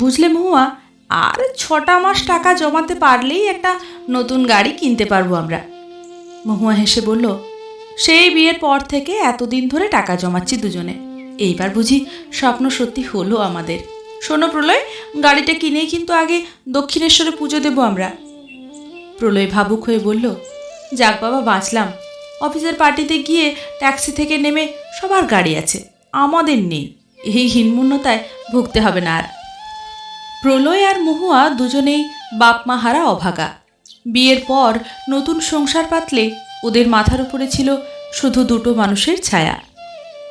বুঝলে মহুয়া, আর ছটা মাস টাকা জমাতে পারলেই একটা নতুন গাড়ি কিনতে পারব আমরা। মহুয়া হেসে বলল, সেই বিয়ের পর থেকে এতদিন ধরে টাকা জমাচ্ছি দুজনে। এইবার বুঝি স্বপ্ন সত্যি হলো আমাদের। শোনো প্রলয়, গাড়িটা কিনেই কিন্তু আগে দক্ষিণেশ্বরে পুজো দেবো আমরা। প্রলয় ভাবুক হয়ে বলল, যাক বাবা, বাঁচলাম। অফিসের পার্টিতে গিয়ে ট্যাক্সি থেকে নেমে সবার গাড়ি আছে, আমাদের নেই। এই হীনমূন্যতায় ভুগতে হবে না আর। প্রলয় আর মহুয়া দুজনেই বাপ মা হারা অভাগা। বিয়ের পর নতুন সংসার পাতলে ওদের মাথার উপরে ছিল শুধু দুটো মানুষের ছায়া।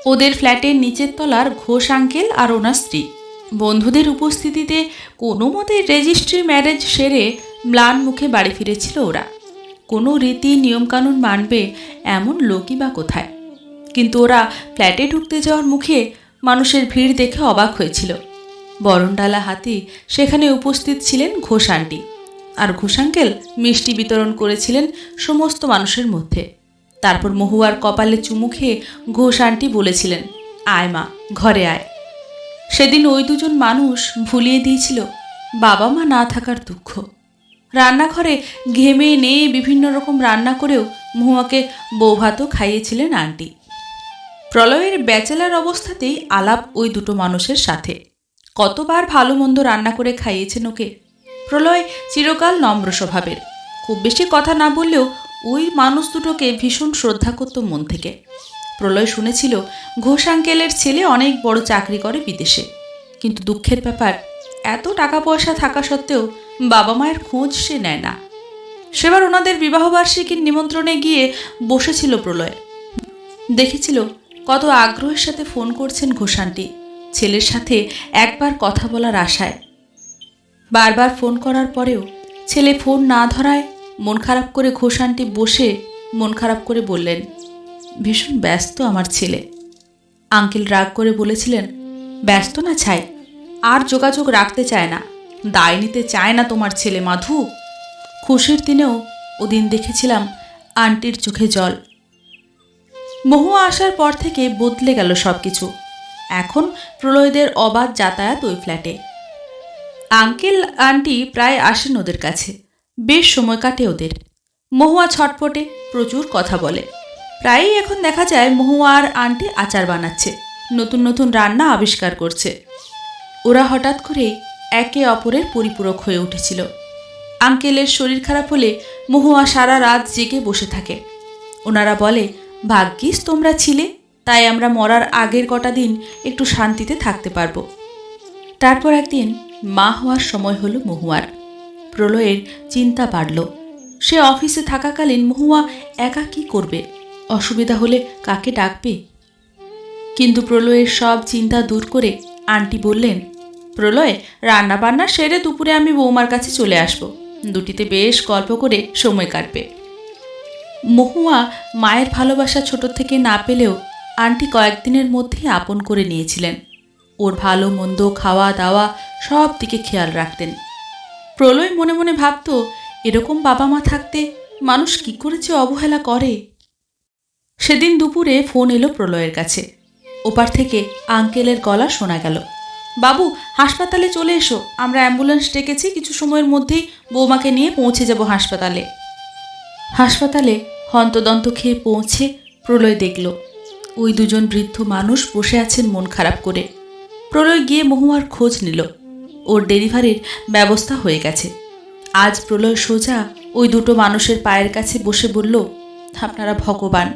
ওদের ফ্ল্যাটের নিচের তলার ঘোষ আঙ্কেল আর ওনার স্ত্রী। বন্ধুদের উপস্থিতিতে কোনো মতে রেজিস্ট্রি ম্যারেজ সেরে ম্লান মুখে বাড়ি ফিরেছিল ওরা। কোনো রীতি, নিয়মকানুন মানবে এমন লোকই বা কোথায়? কিন্তু ওরা ফ্ল্যাটে ঢুকতে যাওয়ার মুখে মানুষের ভিড় দেখে অবাক হয়েছিল। বরণডালা হাতি সেখানে উপস্থিত ছিলেন ঘোষ আন্টি আর ঘোষ আঙ্কেল মিষ্টি বিতরণ করেছিলেন সমস্ত মানুষের মধ্যে। তারপর মহুয়ার কপালে চুমু খেয়ে ঘোষ আন্টি বলেছিলেন, আয় মা, ঘরে আয়। সেদিন ওই দুজন মানুষ ভুলিয়ে দিয়েছিল, বাবা মা না থাকার দুঃখ। রান্নাঘরে ঘেমে নেয়ে বিভিন্ন রকম রান্না করেও মহুয়াকে বৌভাতও খাইয়েছিলেন আন্টি। প্রলয়ের ব্যাচেলার অবস্থাতেই আলাপ ওই দুটো মানুষের সাথে। কতবার ভালো মন্দ রান্না করে খাইয়েছেন ওকে? প্রলয় চিরকাল নম্র স্বভাবের। খুব বেশি কথা না বললেও ওই মানুষ দুটোকে ভীষণ শ্রদ্ধা করত মন থেকে। প্রলয় শুনেছিল ঘোষ আঙ্কেলের ছেলে অনেক বড় চাকরি করে বিদেশে। কিন্তু দুঃখের ব্যাপার, এত টাকা পয়সা থাকা সত্ত্বেও বাবা মায়ের খোঁজ সে নেয় না। সেবার ওনাদের বিবাহবার্ষিকীর নিমন্ত্রণে গিয়ে বসেছিল প্রলয়। দেখেছিল কত আগ্রহের সাথে ফোন করছেন ঘোষানটি ছেলের সাথে একবার কথা বলার আশায়। বারবার ফোন করার পরেও ছেলে ফোন না ধরায় মন খারাপ করে ঘোষানটি বসে মন খারাপ করে বললেন, ভীষণ ব্যস্ত আমার ছেলে। আঙ্কেল রাগ করে বলেছিলেন, ব্যস্ত না ছাই, আর যোগাযোগ রাখতে চায় না, দায় নিতে চায় না তোমার ছেলে মাধু। খুশির দিনেও ওদিন দেখেছিলাম আন্টির চোখে জল। মহুয়া আসার পর থেকে বদলে গেল সব কিছু এখন প্রলয়দের অবাধ যাতায়াত ওই ফ্ল্যাটে। আঙ্কেল, আন্টি প্রায় আসেন ওদের কাছে। বেশ সময় কাটে ওদের। মহুয়া ছটপটে প্রচুর কথা বলে। প্রায়ই এখন দেখা যায় মহুয়া আর আন্টি আচার বানাচ্ছে, নতুন নতুন রান্না আবিষ্কার করছে। ওরা হঠাৎ করে একে অপরের পরিপূরক হয়ে উঠেছিল। আঙ্কেলের শরীর খারাপ হলে মহুয়া সারা রাত জেগে বসে থাকে। ওনারা বলে, ভাগ্যিস তোমরা ছিলে। তাই আমরা মরার আগের কটা দিন একটু শান্তিতে থাকতে পারব। তারপর একদিন মা হওয়ার সময় হলো মহুয়ার। প্রলয়ের চিন্তা বাড়ল। সে অফিসে থাকাকালীন মহুয়া একা কি করবে? অসুবিধা হলে কাকে ডাকবে? কিন্তু প্রলয়ের সব চিন্তা দূর করে আন্টি বললেন, প্রলয় রান্না বান্না সেরে দুপুরে আমি বৌমার কাছে চলে আসব। দুটিতে বেশ গল্প করে সময় কাটবে। মহুয়া মায়ের ভালোবাসা ছোট থেকে না পেলেও আন্টি কয়েকদিনের মধ্যেই আপন করে নিয়েছিলেন। ওর ভালো মন্দ খাওয়া দাওয়া সব দিকে খেয়াল রাখতেন। প্রলয় মনে মনে ভাবত, এরকম বাবা মা থাকতে মানুষ কি করে যে অবহেলা করে? সেদিন দুপুরে ফোন এলো প্রলয়ের কাছে। ওপার থেকে আঙ্কেলের গলা শোনা গেল। বাবু, হাসপাতালে চলে এসো। আমরা অ্যাম্বুলেন্স ডেকেছি, কিছু সময়ের মধ্যেই বৌমাকে নিয়ে পৌঁছে যাব হাসপাতালে। হাসপাতালে হন্তদন্ত খেয়ে পৌঁছে প্রলয় দেখল ওই দুজন বৃদ্ধ মানুষ বসে আছেন মন খারাপ করে। প্রলয় গিয়ে মহুয়ার খোঁজ নিল। ওর ডেলিভারির ব্যবস্থা হয়ে গেছে। আজ প্রলয় সোজা ওই দুটো মানুষের পায়ের কাছে বসে বলল, আপনারা ভগবান।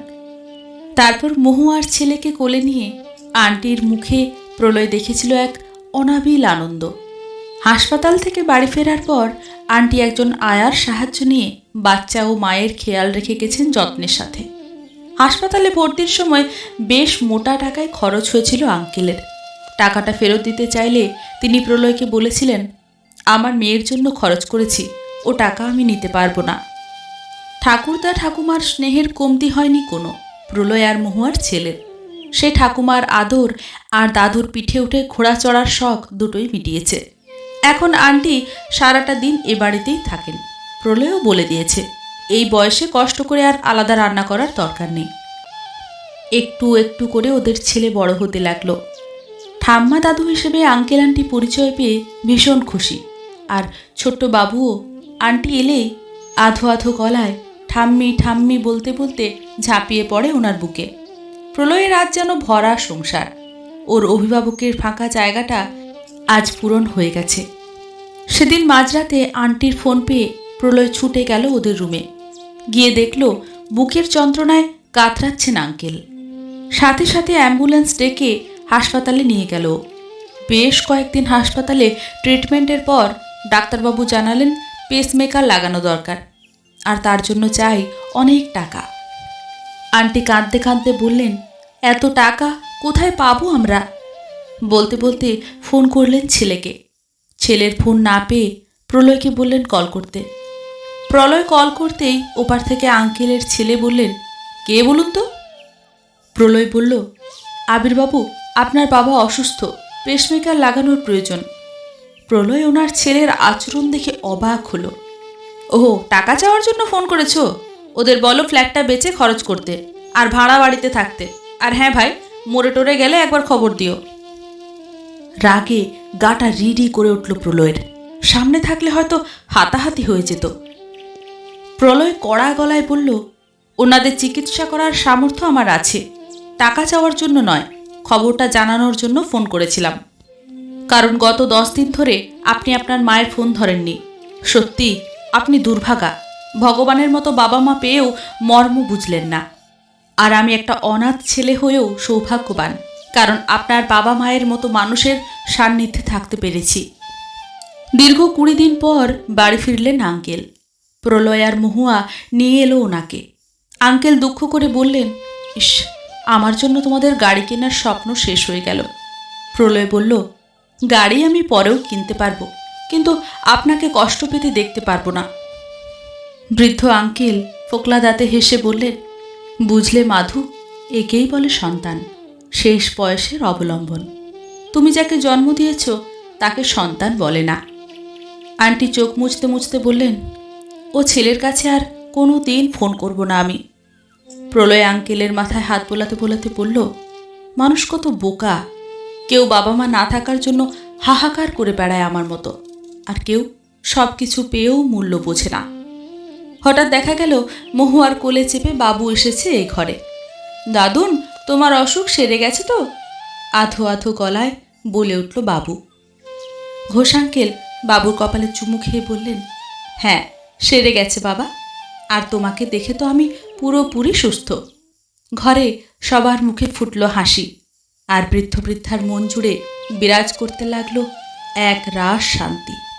তারপর মহুয়ার ছেলেকে কোলে নিয়ে আন্টির মুখে প্রলয় দেখেছিল এক অনাবিল আনন্দ। হাসপাতাল থেকে বাড়ি ফেরার পর আন্টি একজন আয়ার সাহায্য নিয়ে বাচ্চা ও মায়ের খেয়াল রেখে গেছেন যত্নের সাথে। হাসপাতালে ভর্তির সময় বেশ মোটা টাকায় খরচ হয়েছিল আঙ্কেলের। টাকাটা ফেরত দিতে চাইলে তিনি প্রলয়কে বলেছিলেন, আমার মেয়ের জন্য খরচ করেছি, ও টাকা আমি নিতে পারব না। ঠাকুরদা ঠাকুমার স্নেহের কমতি হয়নি কোনো, প্রলয় আর মহুয়ার ছেলের। সে ঠাকুমার আদর আর দাদুর পিঠে উঠে ঘোড়া চড়ার শখ দুটোই মিটিয়েছে। এখন আন্টি সারাটা দিন এ বাড়িতেই থাকেন, প্রলয়ও বলে দিয়েছে। এই বয়সে কষ্ট করে আর আলাদা রান্না করার দরকার নেই। একটু একটু করে ওদের ছেলে বড় হতে লাগল। ঠাম্মা দাদু হিসেবে আঙ্কেল আন্টি পরিচয় পেয়ে ভীষণ খুশি। আর ছোট্ট বাবুও আন্টি এলেই আধো আধো গলায় ঠাম্মি ঠাম্মি বলতে বলতে ঝাঁপিয়ে পড়ে ওনার বুকে। প্রলয়ের আজ যেন ভরা সংসার। ওর অভিভাবকের ফাঁকা জায়গাটা আজ পূরণ হয়ে গেছে। সেদিন মাঝরাতে আন্টির ফোন পেয়ে প্রলয় ছুটে গেল ওদের রুমে। গিয়ে দেখল বুকের যন্ত্রণায় কাতরাচ্ছেন আঙ্কেল। সাথে সাথে অ্যাম্বুলেন্স ডেকে হাসপাতালে নিয়ে গেল। বেশ কয়েকদিন হাসপাতালে ট্রিটমেন্টের পর ডাক্তারবাবু জানালেন পেসমেকার লাগানো দরকার, আর তার জন্য চাই অনেক টাকা। আন্টি কাঁদতে কাঁদতে বললেন, এত টাকা কোথায় পাবো আমরা? বলতে বলতে ফোন করলেন ছেলেকে। ছেলের ফোন না পেয়ে প্রলয়কে বললেন কল করতে। প্রলয় কল করতেই ওপার থেকে আঙ্কেলের ছেলে বললেন, কে বলুন তো? প্রলয় বলল, আবিরবাবু, আপনার বাবা অসুস্থ পেসমেকার লাগানোর প্রয়োজন। প্রলয় ওনার ছেলের আচরণ দেখে অবাক হলো। ওহো, টাকা চাওয়ার জন্য ফোন করেছ? ওদের বলো ফ্ল্যাটটা বেচে খরচ করতে, আর ভাড়া বাড়িতে থাকতে। আর হ্যাঁ ভাই মরে টরে গেলে একবার খবর দিও। রাগে গাটা রিডি করে উঠল প্রলয়ের। সামনে থাকলে হয়তো হাতাহাতি হয়ে যেত। প্রলয় কড়া গলায় বলল, ওনাদের চিকিৎসা করার সামর্থ্য আমার আছে। টাকা চাওয়ার জন্য নয়, খবরটা জানানোর জন্য ফোন করেছিলাম। কারণ গত দশ দিন ধরে আপনি আপনার মায়ের ফোন ধরেননি। সত্যি, আপনি দুর্ভাগা। ভগবানের মতো বাবা মা পেয়েও মর্ম বুঝলেন না। আর আমি একটা অনাথ ছেলে হয়েও সৌভাগ্যবান, কারণ আপনার বাবা মায়ের মতো মানুষের সান্নিধ্যে থাকতে পেরেছি। দীর্ঘ কুড়ি দিন পর বাড়ি ফিরলেন আঙ্কেল। প্রলয় আর মহুয়া নিয়ে এলো ওনাকে। আঙ্কেল দুঃখ করে বললেন, ইস, আমার জন্য তোমাদের গাড়ি কেনার স্বপ্ন শেষ হয়ে গেল। প্রলয় বলল, গাড়ি আমি পরেও কিনতে পারব, কিন্তু আপনাকে কষ্ট পেতে দেখতে পারব না। বৃদ্ধ আঙ্কেল ফোকলা দাঁতে হেসে বললেন, বুঝলে মাধু, একেই বলে সন্তান, শেষ বয়সের অবলম্বন। তুমি যাকে জন্ম দিয়েছ, তাকে সন্তান বলে না। আন্টি চোখ মুছতে মুছতে বললেন ও ছেলের কাছে আর কোনো দিন ফোন করব না আমি। প্রলয় আঙ্কেলের মাথায় হাত বোলাতে বোলাতে বলল, মানুষ কত বোকা। কেউ বাবা মা না থাকার জন্য হাহাকার করে বেড়ায় আমার মতো। আর কেউ সব কিছু পেয়েও মূল্য বোঝে না। হঠাৎ দেখা গেল, মহুয়ার কোলে চেপে বাবু এসেছে এই ঘরে। দাদুন, তোমার অসুখ সেরে গেছে তো? আধো আধো গলায় বলে উঠল বাবু। ঘোষ আঙ্কেল বাবুর কপালে চুমু খেয়ে বললেন হ্যাঁ সেরে গেছে বাবা। আর তোমাকে দেখে তো আমি পুরোপুরি সুস্থ। ঘরে সবার মুখে ফুটল হাসি। আর বৃদ্ধ বৃদ্ধার মন জুড়ে বিরাজ করতে লাগল এক রাস শান্তি।